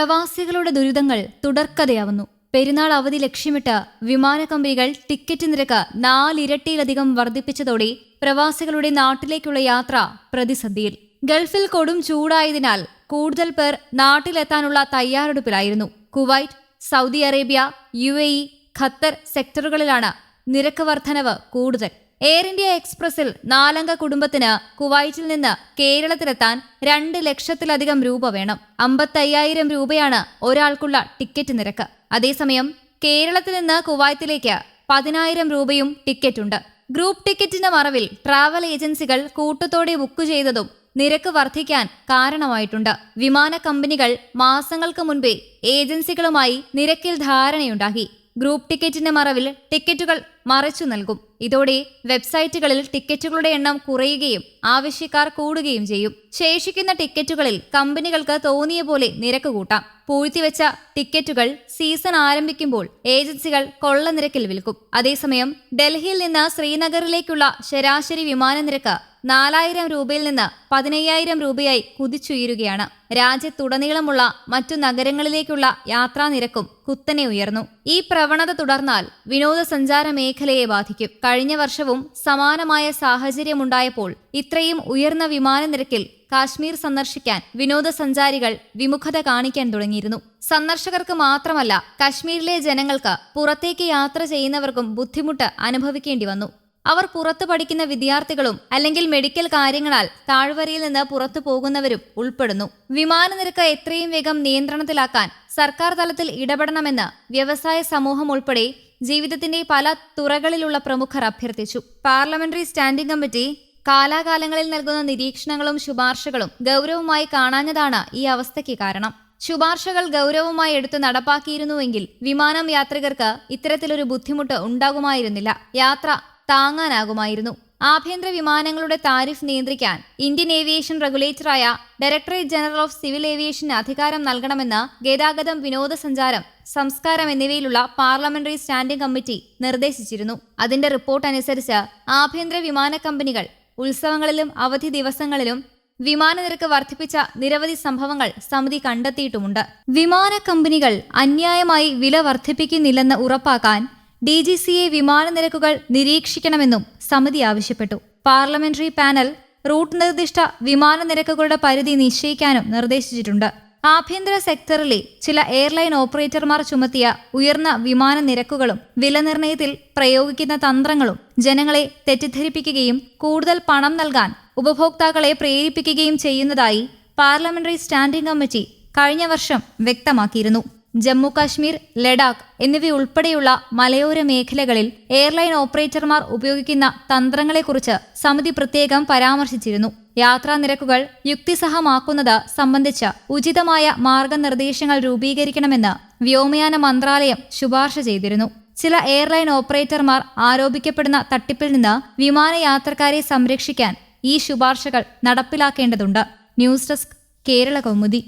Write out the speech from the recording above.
പ്രവാസികളുടെ ദുരിതങ്ങൾ തുടർക്കഥയാവുന്നു. പെരുന്നാൾ അവധി ലക്ഷ്യമിട്ട് വിമാന കമ്പനികൾ ടിക്കറ്റ് നിരക്ക് നാലിരട്ടിയിലധികം വർദ്ധിപ്പിച്ചതോടെ പ്രവാസികളുടെ നാട്ടിലേക്കുള്ള യാത്ര പ്രതിസന്ധിയിൽ. ഗൾഫിൽ കൊടും ചൂടായതിനാൽ കൂടുതൽ പേർ നാട്ടിലെത്താനുള്ള തയ്യാറെടുപ്പിലായിരുന്നു. Kuwait Saudi Arabia U Qatar സെക്ടറുകളിലാണ് നിരക്ക് വർധനവ് കൂടുതൽ. എയർ ഇന്ത്യ എക്സ്പ്രസിൽ നാലംഗ കുടുംബത്തിന് കുവൈറ്റിൽ നിന്ന് കേരളത്തിലെത്താൻ രണ്ട് ലക്ഷത്തിലധികം രൂപ വേണം. അമ്പത്തയ്യായിരം രൂപയാണ് ഒരാൾക്കുള്ള ടിക്കറ്റ് നിരക്ക്. അതേസമയം കേരളത്തിൽ നിന്ന് കുവൈത്തിലേക്ക് പതിനായിരം രൂപയും ടിക്കറ്റുണ്ട് ഗ്രൂപ്പ് ടിക്കറ്റിന്റെ മറവിൽ ട്രാവൽ ഏജൻസികൾ കൂട്ടത്തോടെ ബുക്ക് ചെയ്തതും നിരക്ക് വർദ്ധിക്കാൻ കാരണമായിട്ടുണ്ട്. വിമാന കമ്പനികൾ മാസങ്ങൾക്ക് മുൻപേ ഏജൻസികളുമായി നിരക്കിൽ ധാരണയുണ്ടാക്കി. ഗ്രൂപ്പ് ടിക്കറ്റിന്റെ മറവിൽ ടിക്കറ്റുകൾ മറച്ചു നൽകും. ഇതോടെ വെബ്സൈറ്റുകളിൽ ടിക്കറ്റുകളുടെ എണ്ണം കുറയുകയും ആവശ്യക്കാർ കൂടുകയും ചെയ്യും. ശേഷിക്കുന്ന ടിക്കറ്റുകളിൽ കമ്പനികൾക്ക് തോന്നിയ പോലെ നിരക്ക് കൂട്ടാം. പൂഴ്ത്തിവെച്ച ടിക്കറ്റുകൾ സീസൺ ആരംഭിക്കുമ്പോൾ ഏജൻസികൾ കൊള്ള നിരക്കിൽ വിൽക്കും. അതേസമയം ഡൽഹിയിൽ നിന്ന് ശ്രീനഗറിലേക്കുള്ള ശരാശരി വിമാന നിരക്ക് നാലായിരം രൂപയിൽ നിന്ന് പതിനയ്യായിരം രൂപയായി കുതിച്ചുയരുകയാണ്. രാജ്യത്തുടനീളമുള്ള മറ്റു നഗരങ്ങളിലേക്കുള്ള യാത്രാ നിരക്കും കുത്തനെ ഉയർന്നു. ഈ പ്രവണത തുടർന്നാൽ വിനോദസഞ്ചാര മേഖലയെ ബാധിക്കും. കഴിഞ്ഞ വർഷവും സമാനമായ സാഹചര്യമുണ്ടായപ്പോൾ ഇത്രയും ഉയർന്ന വിമാന നിരക്കിൽ കാശ്മീർ സന്ദർശിക്കാൻ വിനോദസഞ്ചാരികൾ വിമുഖത കാണിക്കാൻ തുടങ്ങിയിരുന്നു. സന്ദർശകർക്ക് മാത്രമല്ല കശ്മീരിലെ ജനങ്ങൾക്ക് പുറത്തേക്ക് യാത്ര ചെയ്യുന്നവർക്കും ബുദ്ധിമുട്ട് അനുഭവിക്കേണ്ടി വന്നു. അവർ പുറത്തു പഠിക്കുന്ന വിദ്യാർത്ഥികളും അല്ലെങ്കിൽ മെഡിക്കൽ കാര്യങ്ങളാൽ താഴ്വരയിൽ നിന്ന് പുറത്തു പോകുന്നവരും ഉൾപ്പെടുന്നു. വിമാന നിരക്ക് എത്രയും വേഗം നിയന്ത്രണത്തിലാക്കാൻ സർക്കാർ തലത്തിൽ ഇടപെടണമെന്ന് വ്യവസായ സമൂഹം ഉൾപ്പെടെ ജീവിതത്തിന്റെ പല തുറകളിലുള്ള പ്രമുഖർ അഭ്യർത്ഥിച്ചു. പാർലമെന്ററി സ്റ്റാൻഡിംഗ് കമ്മിറ്റി കാലാകാലങ്ങളിൽ നൽകുന്ന നിരീക്ഷണങ്ങളും ശുപാർശകളും ഗൗരവമായി കാണാഞ്ഞതാണ് ഈ അവസ്ഥയ്ക്ക് കാരണം. ശുപാർശകൾ ഗൗരവമായി എടുത്ത് നടപ്പാക്കിയിരുന്നുവെങ്കിൽ വിമാനം യാത്രികർക്ക് ഇത്തരത്തിലൊരു ബുദ്ധിമുട്ട് ഉണ്ടാകുമായിരുന്നില്ല. യാത്ര താങ്ങാനാകുമായിരുന്നു. ആഭ്യന്തര വിമാനങ്ങളുടെ താരിഫ് നിയന്ത്രിക്കാൻ ഇന്ത്യൻ ഏവിയേഷൻ റെഗുലേറ്ററായ ഡയറക്ടറേറ്റ് ജനറൽ ഓഫ് സിവിൽ ഏവിയേഷന് അധികാരം നൽകണമെന്ന് ഗതാഗതം വിനോദസഞ്ചാരം സംസ്കാരം എന്നിവയിലുള്ള പാർലമെന്ററി സ്റ്റാൻഡിംഗ് കമ്മിറ്റി നിർദ്ദേശിച്ചിരുന്നു. അതിന്റെ റിപ്പോർട്ട് അനുസരിച്ച് ആഭ്യന്തര വിമാന കമ്പനികൾ ഉത്സവങ്ങളിലും അവധി ദിവസങ്ങളിലും വിമാന നിരക്ക് വർദ്ധിപ്പിച്ച നിരവധി സംഭവങ്ങൾ സമിതി കണ്ടെത്തിയിട്ടുമുണ്ട്. വിമാന കമ്പനികൾ അന്യായമായി വില വർദ്ധിപ്പിക്കുന്നില്ലെന്ന് ഉറപ്പാക്കാൻ ഡി ജി സി എ വിമാന നിരക്കുകൾ നിരീക്ഷിക്കണമെന്നും സമിതി ആവശ്യപ്പെട്ടു. പാർലമെന്ററി പാനൽ റൂട്ട് നിർദ്ദിഷ്ട വിമാന നിരക്കുകളുടെ പരിധി നിശ്ചയിക്കാനും നിർദ്ദേശിച്ചിട്ടുണ്ട്. ആഭ്യന്തര സെക്ടറിലെ ചില എയർലൈൻ ഓപ്പറേറ്റർമാർ ചുമത്തിയ ഉയർന്ന വിമാന നിരക്കുകളും വിലനിർണയത്തിൽ പ്രയോഗിക്കുന്ന തന്ത്രങ്ങളും ജനങ്ങളെ തെറ്റിദ്ധരിപ്പിക്കുകയും കൂടുതൽ പണം നൽകാൻ ഉപഭോക്താക്കളെ പ്രേരിപ്പിക്കുകയും ചെയ്യുന്നതായി പാർലമെന്ററി സ്റ്റാൻഡിംഗ് കമ്മിറ്റി കഴിഞ്ഞ വർഷം വ്യക്തമാക്കിയിരുന്നു. ജമ്മു കാശ്മീർ ലഡാക്ക് എന്നിവയുൾപ്പെടെയുള്ള മലയോര മേഖലകളിൽ എയർലൈൻ ഓപ്പറേറ്റർമാർ ഉപയോഗിക്കുന്ന തന്ത്രങ്ങളെക്കുറിച്ച് സമിതി പ്രത്യേകം പരാമർശിച്ചിരുന്നു. യാത്രാ നിരക്കുകൾ യുക്തിസഹമാക്കുന്നത് സംബന്ധിച്ച് ഉചിതമായ മാർഗനിർദ്ദേശങ്ങൾ രൂപീകരിക്കണമെന്ന് വ്യോമയാന മന്ത്രാലയം ശുപാർശ ചെയ്തിരുന്നു. ചില എയർലൈൻ ഓപ്പറേറ്റർമാർ ആരോപിക്കപ്പെടുന്ന തട്ടിപ്പിൽ നിന്ന് വിമാനയാത്രക്കാരെ സംരക്ഷിക്കാൻ ഈ ശുപാർശകൾ നടപ്പിലാക്കേണ്ടതുണ്ട്. News desk Kerala Kaumudi.